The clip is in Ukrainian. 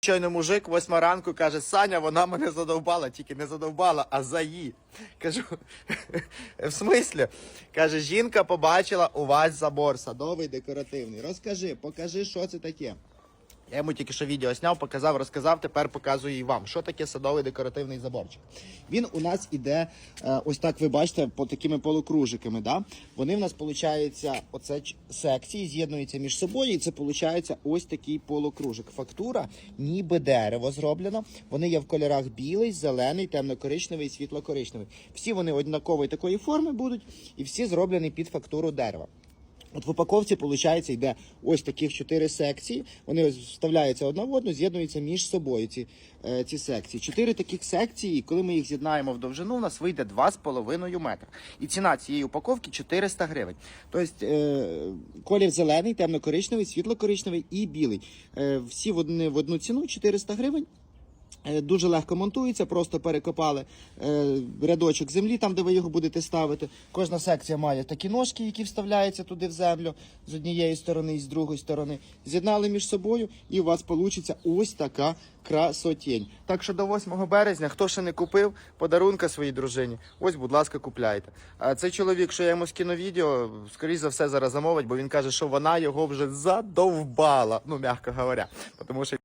Щойно мужик, восьма ранку, каже, Саня, вона мене задовбала, тільки не задовбала, а заї. Кажу, в смислі? Каже, жінка побачила у вас забор садовий декоративний. Розкажи, покажи, що це таке. Я йому тільки що відео зняв, показав, розказав, тепер показую і вам, що таке садовий декоративний заборчик. Він у нас іде, е, ось так ви бачите, по такими полукружиками. Да? Вони в нас, виходить, оце секції з'єднуються між собою, і це виходить ось такий полукружик. Фактура, ніби дерево зроблено. Вони є в кольорах білий, зелений, темно-коричневий, світло-коричневий. Всі вони однакової такої форми будуть, і всі зроблені під фактуру дерева. От в упаковці, виходить, йде ось таких чотири секції. Вони вставляються одна в одну, з'єднуються між собою ці, е, ці секції. Чотири таких секції, і коли ми їх з'єднаємо в довжину, у нас вийде 2,5 метра. І ціна цієї упаковки 400 гривень. Тобто е, колір зелений, темно-коричневий, світло-коричневий і білий. Е, всі в одну, в одну ціну 400 гривень. Е, Дуже легко монтується, просто перекопали е, рядочок землі, там де ви його будете ставити. Кожна секція має такі ножки, які вставляються туди в землю з однієї сторони і з другої сторони. З'єднали між собою, і у вас вийде ось така красотень. Так що до 8 березня, хто ще не купив подарунка своїй дружині, ось, будь ласка, купляйте. А цей чоловік, що я йому скину відео, скоріш за все зараз замовить, бо він каже, що вона його вже задовбала. Ну, м'яко говоря. Тому що